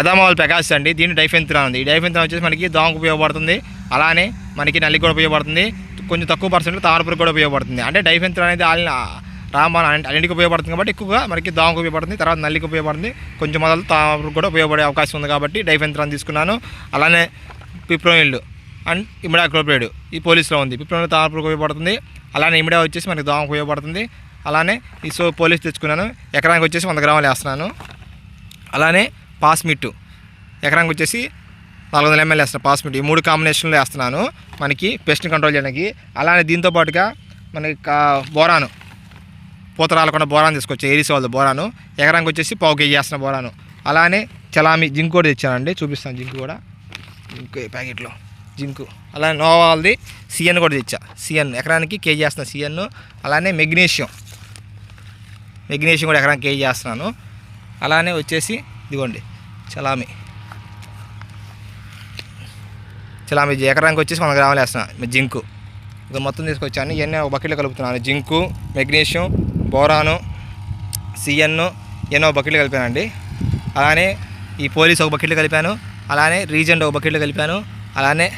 అదామాల్ ప్రకాశ్ అండి. దీని డైఫెంత్రా ఉంది. ఈ డైఫెంత్రా వచ్చేసి మనకి దోమకు ఉపయోగపడుతుంది. అలానే మనకి నల్లికి కూడా ఉపయోగపడుతుంది. కొంచెం తక్కువ పర్సెంట్లో తామరపురికి కూడా ఉపయోగపడుతుంది. అంటే డైఫెంత్రా అనేది ఆలిన రామాన్ అన్నింటికి ఉపయోగపడుతుంది కాబట్టి ఎక్కువగా మనకి దోమకు ఉపయోగపడుతుంది. తర్వాత నల్లికి ఉపయోగపడుతుంది. కొంచెం మొదలు తామరకు కూడా ఉపయోగపడే అవకాశం ఉంది కాబట్టి డైఫెంత్రాన్ తీసుకున్నాను. అలానే పిప్రోనిల్లు అండ్ ఇమిడా క్లోపేడ్ ఈ పోలీస్లో ఉంది. పిప్రోనిల్ తామరకు ఉపయోగపడుతుంది. అలానే ఇమిడా వచ్చేసి మనకి దోమకు ఉపయోగపడుతుంది. అలానే ఈ సో పోలీస్ తెచ్చుకున్నాను. ఎకరానికి వచ్చేసి వంద గ్రాములు వేస్తున్నాను. అలానే పాస్మిట్టు ఎకరానికి వచ్చేసి నాలుగు వందల ఎంఎల్ వేస్తాను పాస్మిట్ ఈ మూడు కాంబినేషన్లో వేస్తున్నాను మనకి పెస్ట్ని కంట్రోల్ చేయడానికి. అలానే దీంతో పాటుగా మనకి కా- బోరాను పూత రాలకుండా బోరాన్ తీసుకొచ్చి ఏరిసి వాళ్ళు బోరాను. ఎకరానికి వచ్చేసి పావు కేజీ వేస్తున్న బోరాను. అలానే చలామి జింక్ కూడా తెచ్చానండి చూపిస్తాను జింక్ కూడా. జింక్ ప్యాకెట్లో? జింకు. అలానే నోవాల్ది సిఎన్ కూడా తెచ్చా. సిఎన్ ఎకరానికి కేజీ చేస్తున్నాను సిఎన్. అలానే మెగ్నీషియం. మెగ్నీషియం కూడా ఎకరానికి కేజీ చేస్తున్నాను అలానే వచ్చేసి ఇదిగోండి చలామి. చలామి ఎకరానికి వచ్చేసి వంద గ్రాములు వేస్తున్నాను జింకు. ఇక మొత్తం తీసుకొచ్చాను ఇవన్నీ ఒక బకెట్లో కలుపుతున్నాను. జింకు మెగ్నీషియం బోరాను సిఎన్ ఎన్నో బకెట్లు కలిపానండి. అలానే ఈ పోలీస్ ఒక బకెట్లు కలిపాను. అలానే రీజెంట్ ఒక బకెట్లు కలిపాను. అలానే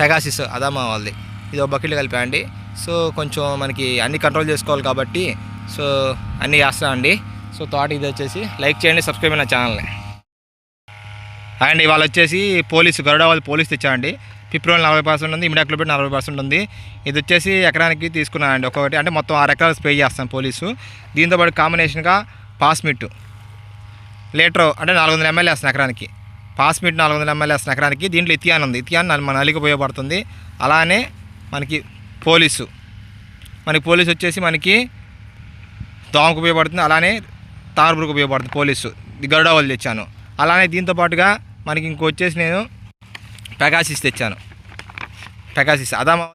పెగాసిస్ అదామా వాళ్ళది. ఇది ఒక బకెట్లు కలిపానండి. సో కొంచెం మనకి అన్ని కంట్రోల్ చేసుకోవాలి కాబట్టి సో అన్నీ చేస్తానండి సో థాట్ ఇది వచ్చేసి లైక్ చేయండి సబ్స్క్రైబ్ నా ఛానల్ని అండ్ ఇవాళ వచ్చేసి పోలీసు గరుడ వాళ్ళు పోలీస్ తెచ్చామండి. ఫిబ్రవరి నలభై పర్సెంట్ ఉంది ఇమిడియా కిలోమీటర్ నలభై పర్సెంట్ ఉంది ఇది వచ్చేసి ఎకరానికి తీసుకున్నానండి ఒకటి అంటే మొత్తం ఆరు ఎకరాలు స్ప్రే చేస్తాను పోలీసు. దీంతో పాటు కాంబినేషన్గా పాస్మిట్ లీటర్ అంటే నాలుగు వందల ఎంఎల్ వేస్తాను ఎకరానికి. పాస్మిట్ నాలుగు వందల ఎంఎల్ వేస్తాను ఎకరానికి. దీంట్లో ఇతియాన్ ఉంది. ఇతియాన్ మన నలిగి ఉపయోగపడుతుంది. అలానే మనకి పోలీసు. మనకి పోలీసు వచ్చేసి మనకి దోమకు ఉపయోగపడుతుంది. అలానే తామరపురకు ఉపయోగపడుతుంది. పోలీసు. ఇది గరుడ వాళ్ళు తెచ్చాను. అలానే దీంతో పాటుగా మనకి ఇంకొచ్చేసి నేను పెగాసిస్ తెచ్చాను. Pegasus Adama